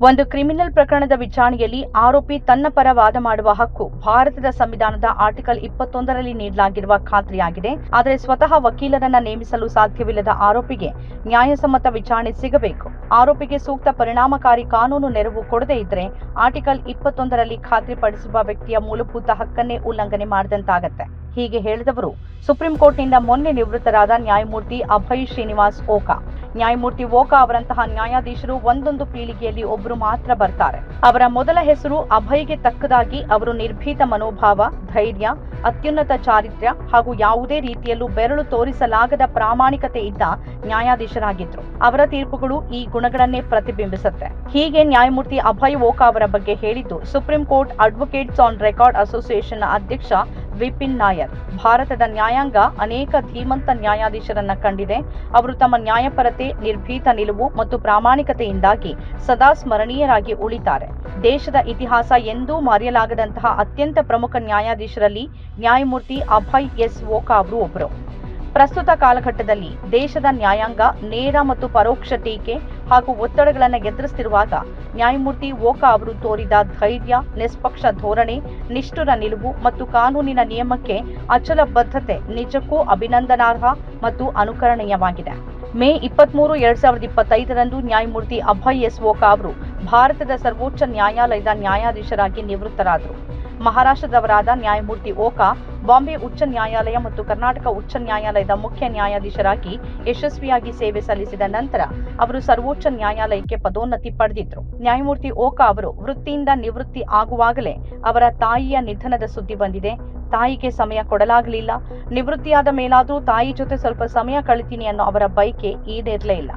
ಒಂದು ಕ್ರಿಮಿನಲ್ ಪ್ರಕರಣದ ವಿಚಾರಣೆಯಲ್ಲಿ ಆರೋಪಿ ತನ್ನ ಪರ ವಾದ ಮಾಡುವ ಹಕ್ಕು ಭಾರತದ ಸಂವಿಧಾನದ ಆರ್ಟಿಕಲ್ ಇಪ್ಪತ್ತೊಂದರಲ್ಲಿ ನೀಡಲಾಗಿರುವ ಖಾತ್ರಿಯಾಗಿದೆ. ಆದರೆ ಸ್ವತಃ ವಕೀಲರನ್ನ ನೇಮಿಸಲು ಸಾಧ್ಯವಿಲ್ಲದ ಆರೋಪಿಗೆ ನ್ಯಾಯಸಮ್ಮತ ವಿಚಾರಣೆ ಸಿಗಬೇಕು. ಆರೋಪಿಗೆ ಸೂಕ್ತ ಪರಿಣಾಮಕಾರಿ ಕಾನೂನು ನೆರವು ಕೊಡದೇ ಇದ್ರೆ ಆರ್ಟಿಕಲ್ ಇಪ್ಪತ್ತೊಂದರಲ್ಲಿ ಖಾತ್ರಿಪಡಿಸಿರುವ ವ್ಯಕ್ತಿಯ ಮೂಲಭೂತ ಹಕ್ಕನ್ನೇ ಉಲ್ಲಂಘನೆ ಮಾಡಿದಂತಾಗತ್ತೆ. ಹೀಗೆ ಹೇಳಿದವರು ಸುಪ್ರೀಂ ಕೋರ್ಟ್ನಿಂದ ಮೊನ್ನೆ ನಿವೃತ್ತರಾದ ನ್ಯಾಯಮೂರ್ತಿ ಅಭಯ್ ಶ್ರೀನಿವಾಸ್ ಓಕಾ. ನ್ಯಾಯಮೂರ್ತಿ ಓಕಾ ಅವರಂತಹ ನ್ಯಾಯಾಧೀಶರು ಒಂದೊಂದು ಪೀಳಿಗೆಯಲ್ಲಿ ಒಬ್ಬರು ಮಾತ್ರ ಬರ್ತಾರೆ. ಅವರ ಮೊದಲ ಹೆಸರು ಅಭಯ್ಗೆ ತಕ್ಕದಾಗಿ ಅವರು ನಿರ್ಭೀತ ಮನೋಭಾವ, ಧೈರ್ಯ, ಅತ್ಯುನ್ನತ ಚಾರಿತ್ರ್ಯ ಹಾಗೂ ಯಾವುದೇ ರೀತಿಯಲ್ಲೂ ಬೆರಳು ತೋರಿಸಲಾಗದ ಪ್ರಾಮಾಣಿಕತೆ ಇದ್ದ ನ್ಯಾಯಾಧೀಶರಾಗಿದ್ರು. ಅವರ ತೀರ್ಪುಗಳು ಈ ಗುಣಗಳನ್ನೇ ಪ್ರತಿಬಿಂಬಿಸುತ್ತೆ. ಹೀಗೆ ನ್ಯಾಯಮೂರ್ತಿ ಅಭಯ್ ಓಕಾ ಅವರ ಬಗ್ಗೆ ಹೇಳಿದ್ದು Supreme Court advocates on record association ಅಧ್ಯಕ್ಷ ವಿಪಿನ್ ನಾಯರ್. ಭಾರತದ ನ್ಯಾಯಾಂಗ ಅನೇಕ ಧೀಮಂತ ನ್ಯಾಯಾಧೀಶರನ್ನ ಕಂಡಿದೆ. ಅವರು ತಮ್ಮ ನ್ಯಾಯಪರತೆ, ನಿರ್ಭೀತ ನಿಲುವು ಮತ್ತು ಪ್ರಾಮಾಣಿಕತೆಯಿಂದಾಗಿ ಸದಾ ಸ್ಮರಣೀಯರಾಗಿ ಉಳಿತಾರೆ. ದೇಶದ ಇತಿಹಾಸ ಎಂದೂ ಮರೆಯಲಾಗದಂತಹ ಅತ್ಯಂತ ಪ್ರಮುಖ ನ್ಯಾಯಾಧೀಶರಲ್ಲಿ ನ್ಯಾಯಮೂರ್ತಿ ಅಭಯ್ ಎಸ್ ಓಕಾ ಅವರು ಒಬ್ಬರು ಪ್ರಸ್ತುತ ಕಾಲಘಟ್ಟದಲ್ಲಿ ದೇಶದ ನ್ಯಾಯಾಂಗ ನೇರ ಮತ್ತು ಪರೋಕ್ಷ ಟೀಕೆ ಹಾಗೂ ಒತ್ತಡಗಳನ್ನು ಎದುರಿಸುತ್ತಿರುವಾಗ ನ್ಯಾಯಮೂರ್ತಿ ಓಕಾ ಅವರು ತೋರಿದ ಧೈರ್ಯ, ನಿಷ್ಪಕ್ಷ ಧೋರಣೆ, ನಿಷ್ಠುರ ನಿಲುವು ಮತ್ತು ಕಾನೂನಿನ ನಿಯಮಕ್ಕೆ ಅಚಲ ಬದ್ಧತೆ ನಿಜಕ್ಕೂ ಅಭಿನಂದನಾರ್ಹ ಮತ್ತು ಅನುಕರಣೀಯವಾಗಿದೆ. ಮೇ ಇಪ್ಪತ್ಮೂರು, ಎರಡ್ ಸಾವಿರದ ಇಪ್ಪತ್ತೈದರಂದು ನ್ಯಾಯಮೂರ್ತಿ ಅಭಯ್ ಎಸ್ ಓಕಾ ಅವರು ಭಾರತದ ಸರ್ವೋಚ್ಚ ನ್ಯಾಯಾಲಯದ ನ್ಯಾಯಾಧೀಶರಾಗಿ ನಿವೃತ್ತರಾದರು. ಮಹಾರಾಷ್ಟ್ರದವರಾದ ನ್ಯಾಯಮೂರ್ತಿ ಓಕಾ, ಬಾಂಬೆ ಉಚ್ಚ ನ್ಯಾಯಾಲಯ ಮತ್ತು ಕರ್ನಾಟಕ ಉಚ್ಚ ನ್ಯಾಯಾಲಯದ ಮುಖ್ಯ ನ್ಯಾಯಾಧೀಶರಾಗಿ ಯಶಸ್ವಿಯಾಗಿ ಸೇವೆ ಸಲ್ಲಿಸಿದ ನಂತರ ಅವರು ಸರ್ವೋಚ್ಚ ನ್ಯಾಯಾಲಯಕ್ಕೆ ಪದೋನ್ನತಿ ಪಡೆದಿದ್ರು. ನ್ಯಾಯಮೂರ್ತಿ ಓಕಾ ಅವರು ವೃತ್ತಿಯಿಂದ ನಿವೃತ್ತಿ ಆಗುವಾಗಲೇ ಅವರ ತಾಯಿಯ ನಿಧನದ ಸುದ್ದಿ ಬಂದಿದೆ. ತಾಯಿಗೆ ಸಮಯ ಕೊಡಲಾಗಲಿಲ್ಲ. ನಿವೃತ್ತಿಯಾದ ಮೇಲಾದರೂ ತಾಯಿ ಜೊತೆ ಸ್ವಲ್ಪ ಸಮಯ ಕಳಿತೀನಿ ಅನ್ನೋ ಅವರ ಬಯಕೆ ಈಡೇರಲೇ ಇಲ್ಲ.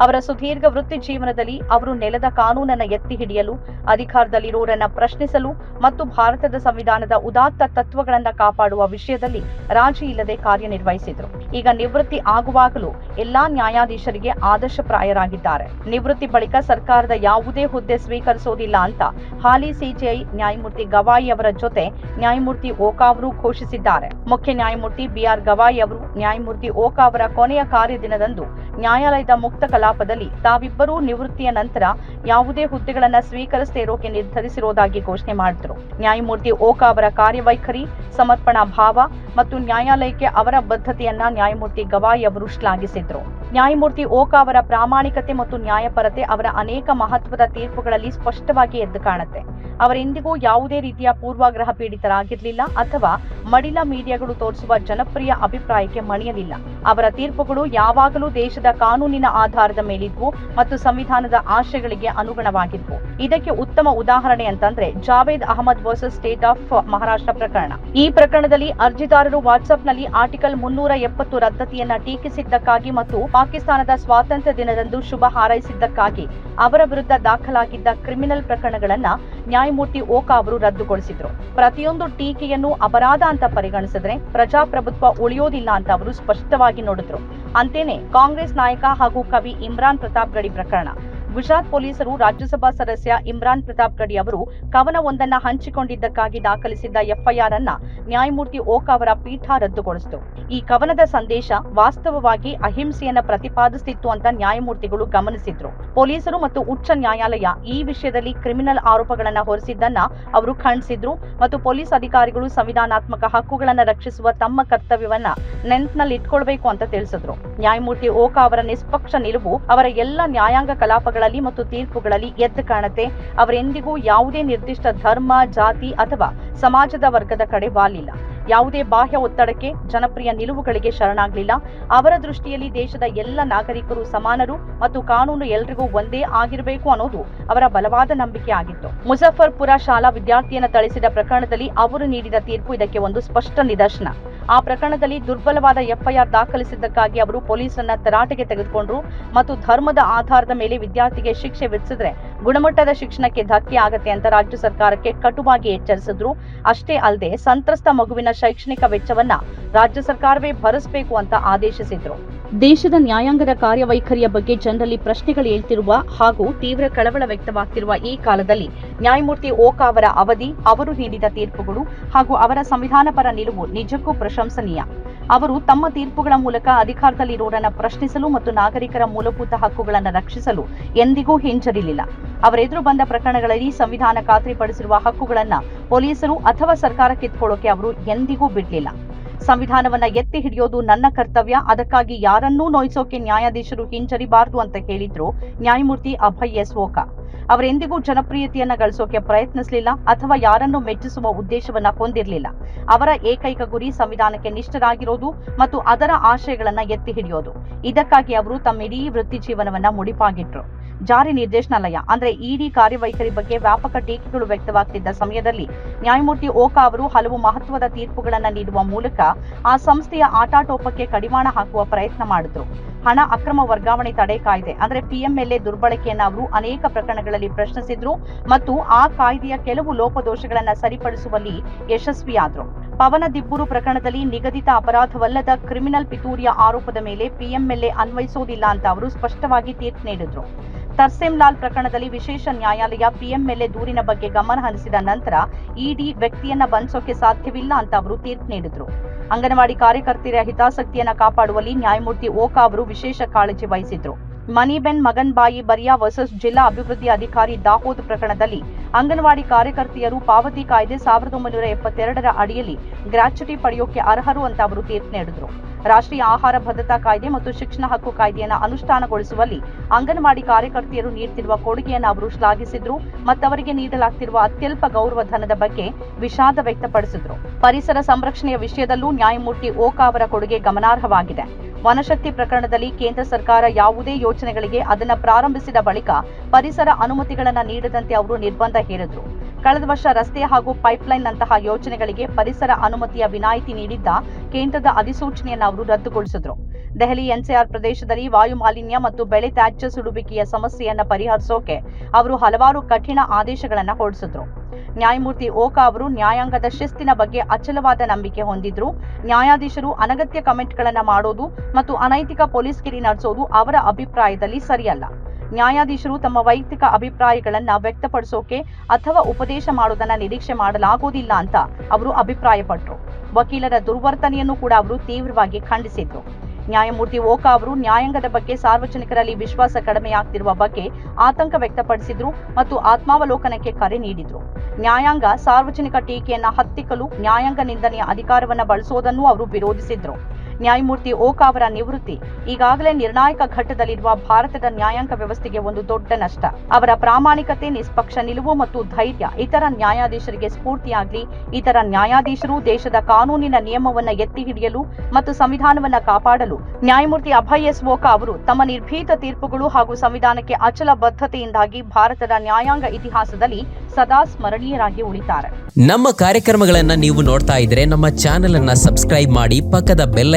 ಅವರ ಸುದೀರ್ಘ ವೃತ್ತಿ ಜೀವನದಲ್ಲಿ ಅವರು ನೆಲದ ಕಾನೂನನ್ನ ಎತ್ತಿ ಹಿಡಿಯಲು ಅಧಿಕಾರದಲ್ಲಿರುವವರನ್ನ ಪ್ರಶ್ನಿಸಲು ಮತ್ತು ಭಾರತದ ಸಂವಿಧಾನದ ಉದಾತ್ತ ತತ್ವಗಳನ್ನ ಕಾಪಾಡುವ ವಿಷಯದಲ್ಲಿ ರಾಜಿ ಇಲ್ಲದೆ ಕಾರ್ಯನಿರ್ವಹಿಸಿದರು. ಈಗ ನಿವೃತ್ತಿ ಆಗುವಾಗಲೂ ಎಲ್ಲಾ ನ್ಯಾಯಾಧೀಶರಿಗೆ ಆದರ್ಶಪ್ರಾಯರಾಗಿದ್ದಾರೆ ನಿವೃತ್ತಿ ಬಳಿಕ ಸರ್ಕಾರದ ಯಾವುದೇ ಹುದ್ದೆ ಸ್ವೀಕರಿಸೋದಿಲ್ಲ ಅಂತ ಹಾಲಿ ಸಿಜೆಐ ನ್ಯಾಯಮೂರ್ತಿ ಗವಾಯಿ ಅವರ ಜೊತೆ ನ್ಯಾಯಮೂರ್ತಿ ಓಕಾ ಅವರು ಘೋಷಿಸಿದ್ದಾರೆ. ಮುಖ್ಯ ನ್ಯಾಯಮೂರ್ತಿ ಬಿಆರ್ ಗವಾಯಿ ಅವರು ನ್ಯಾಯಮೂರ್ತಿ ಓಕಾ ಅವರ ಕೊನೆಯ ಕಾರ್ಯದಿನದಂದು ನ್ಯಾಯಾಲಯದ ಮುಕ್ತ ಕಲಾಪದಲ್ಲಿ ತಾವಿಬ್ಬರೂ ನಿವೃತ್ತಿಯ ನಂತರ ಯಾವುದೇ ಹುದ್ದೆಗಳನ್ನ ಸ್ವೀಕರಿಸದೇ ಇರೋಕೆ ನಿರ್ಧರಿಸಿರುವುದಾಗಿ ಘೋಷಣೆ ಮಾಡಿದ್ರು. ನ್ಯಾಯಮೂರ್ತಿ ಓಕಾ ಅವರ ಕಾರ್ಯವೈಖರಿ, ಸಮರ್ಪಣಾ ಭಾವ ಮತ್ತು ನ್ಯಾಯಾಲಯಕ್ಕೆ ಅವರ ಬದ್ಧತೆಯನ್ನ ನ್ಯಾಯಮೂರ್ತಿ ಗವಾಯಿ ಅವರು ಶ್ಲಾಘಿಸಿದ್ರು. ನ್ಯಾಯಮೂರ್ತಿ ಓಕಾ ಅವರ ಪ್ರಾಮಾಣಿಕತೆ ಮತ್ತು ನ್ಯಾಯಪರತೆ ಅವರ ಅನೇಕ ಮಹತ್ವದ ತೀರ್ಪುಗಳಲ್ಲಿ ಸ್ಪಷ್ಟವಾಗಿ ಎದ್ದು ಕಾಣುತ್ತೆ. ಅವರೆಂದಿಗೂ ಯಾವುದೇ ರೀತಿಯ ಪೂರ್ವಾಗ್ರಹ ಪೀಡಿತರಾಗಿರಲಿಲ್ಲ ಅಥವಾ ಮಡಿಲ ಮೀಡಿಯಾಗಳು ತೋರಿಸುವ ಜನಪ್ರಿಯ ಅಭಿಪ್ರಾಯಕ್ಕೆ ಮಣಿಯಲಿಲ್ಲ. ಅವರ ತೀರ್ಪುಗಳು ಯಾವಾಗಲೂ ದೇಶದ ಕಾನೂನಿನ ಆಧಾರದ ಮೇಲಿದ್ವು ಮತ್ತು ಸಂವಿಧಾನದ ಆಶಯಗಳಿಗೆ ಅನುಗುಣವಾಗಿದ್ವು ಇದಕ್ಕೆ ಉತ್ತಮ ಉದಾಹರಣೆ ಅಂತಂದ್ರೆ Javed Ahmad versus state of Maharashtra ಪ್ರಕರಣ. ಈ ಪ್ರಕರಣದಲ್ಲಿ ಅರ್ಜಿದಾರರು ವಾಟ್ಸ್ಆಪ್ನಲ್ಲಿ ಆರ್ಟಿಕಲ್ ಮುನ್ನೂರ ಎಪ್ಪತ್ತು ರದ್ದತಿಯನ್ನ ಟೀಕಿಸಿದ್ದಕ್ಕಾಗಿ ಮತ್ತು ಪಾಕಿಸ್ತಾನದ ಸ್ವಾತಂತ್ರ್ಯ ದಿನದಂದು ಶುಭ ಹಾರೈಸಿದ್ದಕ್ಕಾಗಿ ಅವರ ವಿರುದ್ಧ ದಾಖಲಾಗಿದ್ದ ಕ್ರಿಮಿನಲ್ ಪ್ರಕರಣಗಳನ್ನ ನ್ಯಾಯಮೂರ್ತಿ ಓಕಾ ಅವರು ರದ್ದುಗೊಳಿಸಿದ್ರು. ಪ್ರತಿಯೊಂದು ಟೀಕೆಯನ್ನು ಅಪರಾಧ ಅಂತ ಪರಿಗಣಿಸಿದ್ರೆ ಪ್ರಜಾಪ್ರಭುತ್ವ ಉಳಿಯೋದಿಲ್ಲ ಅಂತ ಅವರು ಸ್ಪಷ್ಟವಾಗಿ ನೋಡಿದ್ರು. ಅಂತೇನೆ ಕಾಂಗ್ರೆಸ್ ನಾಯಕ ಹಾಗೂ ಕವಿ ಇಮ್ರಾನ್ ಪ್ರತಾಪ್ ಗಡಿ ಪ್ರಕರಣ. ಗುಜರಾತ್ ಪೊಲೀಸರು ರಾಜ್ಯಸಭಾ ಸದಸ್ಯ ಇಮ್ರಾನ್ ಪ್ರತಾಪ್ ಗಡಿ ಅವರು ಕವನವೊಂದನ್ನ ಹಂಚಿಕೊಂಡಿದ್ದಕ್ಕಾಗಿ ದಾಖಲಿಸಿದ್ದ ಎಫ್ಐಆರ್ ಅನ್ನ ನ್ಯಾಯಮೂರ್ತಿ ಓಕ್ ಅವರ ಪೀಠ ರದ್ದುಗೊಳಿಸಿತು. ಈ ಕವನದ ಸಂದೇಶ ವಾಸ್ತವವಾಗಿ ಅಹಿಂಸೆಯನ್ನ ಪ್ರತಿಪಾದಿಸುತ್ತಿತ್ತು ಅಂತ ನ್ಯಾಯಮೂರ್ತಿಗಳು ಗಮನಿಸಿದ್ರು. ಪೊಲೀಸರು ಮತ್ತು ಉಚ್ಚ ನ್ಯಾಯಾಲಯ ಈ ವಿಷಯದಲ್ಲಿ ಕ್ರಿಮಿನಲ್ ಆರೋಪಗಳನ್ನ ಹೊರಿಸಿದ್ದನ್ನ ಅವರು ಖಂಡಿಸಿದ್ರು ಮತ್ತು ಪೊಲೀಸ್ ಅಧಿಕಾರಿಗಳು ಸಂವಿಧಾನಾತ್ಮಕ ಹಕ್ಕುಗಳನ್ನ ರಕ್ಷಿಸುವ ತಮ್ಮ ಕರ್ತವ್ಯವನ್ನ ನೆನಪಿನಲ್ಲಿ ಇಟ್ಕೊಳ್ಬೇಕು ಅಂತ ತಿಳಿಸಿದ್ರು. ನ್ಯಾಯಮೂರ್ತಿ ಓಕಾ ಅವರ ನಿಷ್ಪಕ್ಷ ನಿಲುವು ಅವರ ಎಲ್ಲ ನ್ಯಾಯಾಂಗ ಕಲಾಪಗಳಲ್ಲಿ ಮತ್ತು ತೀರ್ಪುಗಳಲ್ಲಿ ಎದ್ದು ಕಾಣುತ್ತೆ. ಅವರೆಂದಿಗೂ ಯಾವುದೇ ನಿರ್ದಿಷ್ಟ ಧರ್ಮ, ಜಾತಿ ಅಥವಾ ಸಮಾಜದ ವರ್ಗದ ಕಡೆ ವಾಲಿಲ್ಲ. ಯಾವುದೇ ಬಾಹ್ಯ ಒತ್ತಡಕ್ಕೆ ಜನಪ್ರಿಯ ನಿಲುವುಗಳಿಗೆ ಶರಣಾಗಲಿಲ್ಲ. ಅವರ ದೃಷ್ಟಿಯಲ್ಲಿ ದೇಶದ ಎಲ್ಲ ನಾಗರಿಕರು ಸಮಾನರು ಮತ್ತು ಕಾನೂನು ಎಲ್ರಿಗೂ ಒಂದೇ ಆಗಿರಬೇಕು ಅನ್ನೋದು ಅವರ ಬಲವಾದ ನಂಬಿಕೆ ಆಗಿತ್ತು. ಮುಜಫರ್ಪುರ ಶಾಲಾ ವಿದ್ಯಾರ್ಥಿಯನ್ನು ಥಳಿಸಿದ ಪ್ರಕರಣದಲ್ಲಿ ಅವರು ನೀಡಿದ ತೀರ್ಪು ಇದಕ್ಕೆ ಒಂದು ಸ್ಪಷ್ಟ ನಿದರ್ಶನ. ಆ ಪ್ರಕರಣದಲ್ಲಿ ದುರ್ಬಲವಾದ ಎಫ್ಐಆರ್ ದಾಖಲಿಸಿದ್ದಕ್ಕಾಗಿ ಅವರು ಪೊಲೀಸರನ್ನ ತರಾಟೆಗೆ ತೆಗೆದುಕೊಂಡ್ರು ಮತ್ತು ಧರ್ಮದ ಆಧಾರದ ಮೇಲೆ ವಿದ್ಯಾರ್ಥಿಗೆ ಶಿಕ್ಷೆ ವಿಧಿಸಿದ್ರೆ ಗುಣಮಟ್ಟದ ಶಿಕ್ಷಣಕ್ಕೆ ಧಕ್ಕೆ ಆಗತ್ತೆ ಅಂತ ರಾಜ್ಯ ಸರ್ಕಾರಕ್ಕೆ ಕಟುವಾಗಿ ಎಚ್ಚರಿಸಿದ್ರು. ಅಷ್ಟೇ ಅಲ್ಲದೆ ಸಂತ್ರಸ್ತ ಮಗುವಿನ ಶೈಕ್ಷಣಿಕ ವೆಚ್ಚವನ್ನ ರಾಜ್ಯ ಸರ್ಕಾರವೇ ಭರಿಸಬೇಕು ಅಂತ ಆದೇಶಿಸಿದ್ರು. ದೇಶದ ನ್ಯಾಯಾಂಗದ ಕಾರ್ಯವೈಖರಿಯ ಬಗ್ಗೆ ಜನರಲ್ಲಿ ಪ್ರಶ್ನೆಗಳು ಏಳ್ತಿರುವ ಹಾಗೂ ತೀವ್ರ ಕಳವಳ ವ್ಯಕ್ತವಾಗ್ತಿರುವ ಈ ಕಾಲದಲ್ಲಿ ನ್ಯಾಯಮೂರ್ತಿ ಓಕಾ ಅವರ ಅವಧಿ, ಅವರು ನೀಡಿದ ತೀರ್ಪುಗಳು ಹಾಗೂ ಅವರ ಸಂವಿಧಾನಪರ ನಿಲುವು ನಿಜಕ್ಕೂ ಪ್ರಶಂಸನೀಯ. ಅವರು ತಮ್ಮ ತೀರ್ಪುಗಳ ಮೂಲಕ ಅಧಿಕಾರದಲ್ಲಿರುವವರನ್ನ ಪ್ರಶ್ನಿಸಲು ಮತ್ತು ನಾಗರಿಕರ ಮೂಲಭೂತ ಹಕ್ಕುಗಳನ್ನು ರಕ್ಷಿಸಲು ಎಂದಿಗೂ ಹಿಂಜರಿಲಿಲ್ಲ. ಅವರೆದುರು ಬಂದ ಪ್ರಕರಣಗಳಲ್ಲಿ ಸಂವಿಧಾನ ಖಾತ್ರಿಪಡಿಸಿರುವ ಹಕ್ಕುಗಳನ್ನು ಪೊಲೀಸರು ಅಥವಾ ಸರ್ಕಾರ ಕಿತ್ಕೊಳ್ಳೋಕೆ ಅವರು ಎಂದಿಗೂ ಬಿಡಲಿಲ್ಲ. ಸಂವಿಧಾನವನ್ನ ಎತ್ತಿ ಹಿಡಿಯೋದು ನನ್ನ ಕರ್ತವ್ಯ. ಅದಕ್ಕಾಗಿ ಯಾರನ್ನೂ ನೋಯಿಸೋಕೆ ನ್ಯಾಯಾಧೀಶರು ಹಿಂಜರಿಬಾರದು ಅಂತ ಹೇಳಿದ್ರು ನ್ಯಾಯಮೂರ್ತಿ ಅಭಯ್ ಎಸ್ ಓಕಾ. ಅವರೆಂದಿಗೂ ಜನಪ್ರಿಯತೆಯನ್ನ ಗಳಿಸೋಕೆ ಪ್ರಯತ್ನಿಸಲಿಲ್ಲ ಅಥವಾ ಯಾರನ್ನು ಮೆಚ್ಚಿಸುವ ಉದ್ದೇಶವನ್ನ ಹೊಂದಿರಲಿಲ್ಲ. ಅವರ ಏಕೈಕ ಗುರಿ ಸಂವಿಧಾನಕ್ಕೆ ನಿಷ್ಠರಾಗಿರೋದು ಮತ್ತು ಅದರ ಆಶಯಗಳನ್ನ ಎತ್ತಿ ಹಿಡಿಯೋದು. ಇದಕ್ಕಾಗಿ ಅವರು ತಮ್ಮ ಇಡೀ ವೃತ್ತಿ ಜೀವನವನ್ನ ಮುಡಿಪಾಗಿಟ್ರು. ಜಾರಿ ನಿರ್ದೇಶನಾಲಯ, ಅಂದ್ರೆ ಇಡಿ ಕಾರ್ಯವೈಖರಿ ಬಗ್ಗೆ ವ್ಯಾಪಕ ಟೀಕೆಗಳು ವ್ಯಕ್ತವಾಗ್ತಿದ್ದ ಸಮಯದಲ್ಲಿ ನ್ಯಾಯಮೂರ್ತಿ ಓಕಾ ಅವರು ಹಲವು ಮಹತ್ವದ ತೀರ್ಪುಗಳನ್ನು ನೀಡುವ ಮೂಲಕ ಆ ಸಂಸ್ಥೆಯ ಆಟಾಟೋಪಕ್ಕೆ ಕಡಿವಾಣ ಹಾಕುವ ಪ್ರಯತ್ನ ಮಾಡಿದ್ರು. ಹಣ ಅಕ್ರಮ ವರ್ಗಾವಣೆ ತಡೆ ಕಾಯ್ದೆ, ಅಂದ್ರೆ ಪಿಎಂಎಲ್ಎ ದುರ್ಬಳಕೆಯನ್ನ ಅವರು ಅನೇಕ ಪ್ರಕರಣಗಳಲ್ಲಿ ಪ್ರಶ್ನಿಸಿದ್ರು ಮತ್ತು ಆ ಕಾಯ್ದೆಯ ಕೆಲವು ಲೋಪದೋಷಗಳನ್ನ ಸರಿಪಡಿಸುವಲ್ಲಿ ಯಶಸ್ವಿಯಾದ್ರು. ಪವನ ದಿಬ್ಬೂರು ಪ್ರಕರಣದಲ್ಲಿ ನಿಗದಿತ ಅಪರಾಧವಲ್ಲದ ಕ್ರಿಮಿನಲ್ ಪಿತೂರಿಯ ಆರೋಪದ ಮೇಲೆ ಪಿಎಂಎಲ್ಎ ಅನ್ವಯಿಸೋದಿಲ್ಲ ಅಂತ ಅವರು ಸ್ಪಷ್ಟವಾಗಿ ತೀರ್ಪು ನೀಡಿದ್ರು. ತರ್ಸೇಮ್ ಲಾಲ್ ಪ್ರಕರಣದಲ್ಲಿ ವಿಶೇಷ ನ್ಯಾಯಾಲಯ ಪಿಎಂಎಲ್ಎ ದೂರಿನ ಬಗ್ಗೆ ಗಮನ ಹರಿಸಿದ ನಂತರ ಇಡಿ ವ್ಯಕ್ತಿಯನ್ನ ಬಂಧಿಸೋಕೆ ಸಾಧ್ಯವಿಲ್ಲ ಅಂತ ಅವರು ತೀರ್ಪು ನೀಡಿದ್ರು. ಅಂಗನವಾಡಿ ಕಾರ್ಯಕರ್ತೆಯರ ಹಿತಾಸಕ್ತಿಯನ್ನ ಕಾಪಾಡುವಲ್ಲಿ ನ್ಯಾಯಮೂರ್ತಿ ಓಕಾ ಅವರು ವಿಶೇಷ ಕಾಳಜಿ ವಹಿಸಿದ್ರು. ಮನಿಬೆನ್ ಮಗನ್ ಬಾಯಿ ಬರಿಯಾ ವರ್ಸಸ್ ಜಿಲ್ಲಾ ಅಭಿವೃದ್ಧಿ ಅಧಿಕಾರಿ ದಾಹೋದ್ ಪ್ರಕರಣದಲ್ಲಿ ಅಂಗನವಾಡಿ ಕಾರ್ಯಕರ್ತೆಯರು ಪಾವತಿ ಕಾಯ್ದೆ ಸಾವಿರದ ಒಂಬೈನೂರ ಎಪ್ಪತ್ತೆರಡರ ಅಡಿಯಲ್ಲಿ ಗ್ರಾಚ್ಯುಟಿ ಪಡೆಯೋಕೆ ಅರ್ಹರು ಅಂತ ಅವರು ತೀರ್ಪು ನೀಡಿದ್ರು. ರಾಷ್ಟ್ರೀಯ ಆಹಾರ ಭದ್ರತಾ ಕಾಯ್ದೆ ಮತ್ತು ಶಿಕ್ಷಣ ಹಕ್ಕು ಕಾಯ್ದೆಯನ್ನು ಅನುಷ್ಠಾನಗೊಳಿಸುವಲ್ಲಿ ಅಂಗನವಾಡಿ ಕಾರ್ಯಕರ್ತೆಯರು ನೀಡುತ್ತಿರುವ ಕೊಡುಗೆಯನ್ನು ಅವರು ಶ್ಲಾಘಿಸಿದ್ರು. ಮತ್ತವರಿಗೆ ನೀಡಲಾಗ್ತಿರುವ ಅತ್ಯಲ್ಪ ಗೌರವಧನದ ಬಗ್ಗೆ ವಿಷಾದ ವ್ಯಕ್ತಪಡಿಸಿದ್ರು. ಪರಿಸರ ಸಂರಕ್ಷಣೆಯ ವಿಷಯದಲ್ಲೂ ನ್ಯಾಯಮೂರ್ತಿ ಓಕಾ ಅವರ ಕೊಡುಗೆ ಗಮನಾರ್ಹವಾಗಿದೆ. ವನಶಕ್ತಿ ಪ್ರಕರಣದಲ್ಲಿ ಕೇಂದ್ರ ಸರ್ಕಾರ ಯಾವುದೇ ಯೋಜನೆಗಳಿಗೆ ಅದನ್ನ ಪ್ರಾರಂಭಿಸಿದ ಬಳಿಕ ಪರಿಸರ ಅನುಮತಿಗಳನ್ನು ನೀಡದಂತೆ ಅವರು ನಿರ್ಬಂಧ ಹೇರಿದ್ರು. ಕಳೆದ ವರ್ಷ ರಸ್ತೆ ಹಾಗೂ ಪೈಪ್ಲೈನ್ನಂತಹ ಯೋಜನೆಗಳಿಗೆ ಪರಿಸರ ಅನುಮತಿಯ ವಿನಾಯಿತಿ ನೀಡಿದ್ದ ಕೇಂದ್ರದ ಅಧಿಸೂಚನೆಯನ್ನು ಅವರು ರದ್ದುಗೊಳಿಸಿದ್ರು. ದೆಹಲಿ ಎನ್ಸಿಆರ್ ಪ್ರದೇಶದಲ್ಲಿ ವಾಯು ಮಾಲಿನ್ಯ ಮತ್ತು ಬೆಳೆ ತ್ಯಾಜ್ಯ ಸುಡುವಿಕೆಯ ಸಮಸ್ಯೆಯನ್ನು ಪರಿಹರಿಸೋಕೆ ಅವರು ಹಲವಾರು ಕಠಿಣ ಆದೇಶಗಳನ್ನು ಹೊರಡಿಸಿದ್ರು. ನ್ಯಾಯಮೂರ್ತಿ ಓಕಾ ಅವರು ನ್ಯಾಯಾಂಗದ ಶಿಸ್ತಿನ ಬಗ್ಗೆ ಅಚಲವಾದ ನಂಬಿಕೆ ಹೊಂದಿದ್ರು. ನ್ಯಾಯಾಧೀಶರು ಅನಗತ್ಯ ಕಮೆಂಟ್ಗಳನ್ನ ಮಾಡೋದು ಮತ್ತು ಅನೈತಿಕ ಪೊಲೀಸ್ ಕಿರಿ ನಡೆಸೋದು ಅವರ ಅಭಿಪ್ರಾಯದಲ್ಲಿ ಸರಿಯಲ್ಲ. ನ್ಯಾಯಾಧೀಶರು ತಮ್ಮ ವೈಯಕ್ತಿಕ ಅಭಿಪ್ರಾಯಗಳನ್ನ ವ್ಯಕ್ತಪಡಿಸೋಕೆ ಅಥವಾ ಉಪದೇಶ ಮಾಡೋದನ್ನ ನಿರೀಕ್ಷೆ ಮಾಡಲಾಗೋದಿಲ್ಲ ಅಂತ ಅವರು ಅಭಿಪ್ರಾಯಪಟ್ಟರು ವಕೀಲರ ದುರ್ವರ್ತನೆಯನ್ನು ಕೂಡ ಅವರು ತೀವ್ರವಾಗಿ ಖಂಡಿಸಿದ್ರು. ನ್ಯಾಯಮೂರ್ತಿ ಓಕಾ ಅವರು ನ್ಯಾಯಾಂಗದ ಬಗ್ಗೆ ಸಾರ್ವಜನಿಕರಲ್ಲಿ ವಿಶ್ವಾಸ ಕಡಿಮೆಯಾಗ್ತಿರುವ ಬಗ್ಗೆ ಆತಂಕ ವ್ಯಕ್ತಪಡಿಸಿದ್ರು ಮತ್ತು ಆತ್ಮಾವಲೋಕನಕ್ಕೆ ಕರೆ ನೀಡಿದ್ರು. ನ್ಯಾಯಾಂಗ ಸಾರ್ವಜನಿಕ ಟೀಕೆಯನ್ನ ಹತ್ತಿಕ್ಕಲು ನ್ಯಾಯಾಂಗ ನಿಂದನೆಯ ಅಧಿಕಾರವನ್ನ ಬಳಸೋದನ್ನು ಅವರು ವಿರೋಧಿಸಿದ್ರು. ನ್ಯಾಯಮೂರ್ತಿ ಓಕಾ ಅವರ ನಿವೃತ್ತಿ. ಈಗಾಗಲೇ ನಿರ್ಣಾಯಕ ಘಟ್ಟದಲ್ಲಿರುವ ಭಾರತದ ನ್ಯಾಯಾಂಗ ವ್ಯವಸ್ಥೆಗೆ ಒಂದು ದೊಡ್ಡ ನಷ್ಟ. ಅವರ ಪ್ರಾಮಾಣಿಕತೆ, ನಿಷ್ಪಕ್ಷ ನಿಲುವು ಮತ್ತು ಧೈರ್ಯ ಇತರ ನ್ಯಾಯಾಧೀಶರಿಗೆ ಸ್ಫೂರ್ತಿಯಾಗಲಿ, ಇತರ ನ್ಯಾಯಾಧೀಶರು ದೇಶದ ಕಾನೂನಿನ ನಿಯಮವನ್ನು ಎತ್ತಿ ಹಿಡಿಯಲು ಮತ್ತು ಸಂವಿಧಾನವನ್ನ ಕಾಪಾಡಲು ನ್ಯಾಯಮೂರ್ತಿ ಅಭಯ್ ಎಸ್ ಓಕಾ ಅವರು ತಮ್ಮ ನಿರ್ಭೀತ ತೀರ್ಪುಗಳು ಹಾಗೂ ಸಂವಿಧಾನಕ್ಕೆ ಅಚಲ ಬದ್ಧತೆಯಿಂದಾಗಿ ಭಾರತದ ನ್ಯಾಯಾಂಗ ಇತಿಹಾಸದಲ್ಲಿ ಸದಾ ಸ್ಮರಣೀಯರಾಗಿ ಉಳಿತಾರೆ. ನಮ್ಮ ಕಾರ್ಯಕ್ರಮಗಳನ್ನ ನೀವು ನೋಡ್ತಾ ಇದ್ರೆ ನಮ್ಮ ಚಾನೆಲ್ ಅನ್ನ ಸಬ್ಸ್ಕ್ರೈಬ್ ಮಾಡಿ ಪಕ್ಕದ ಬೆಲ್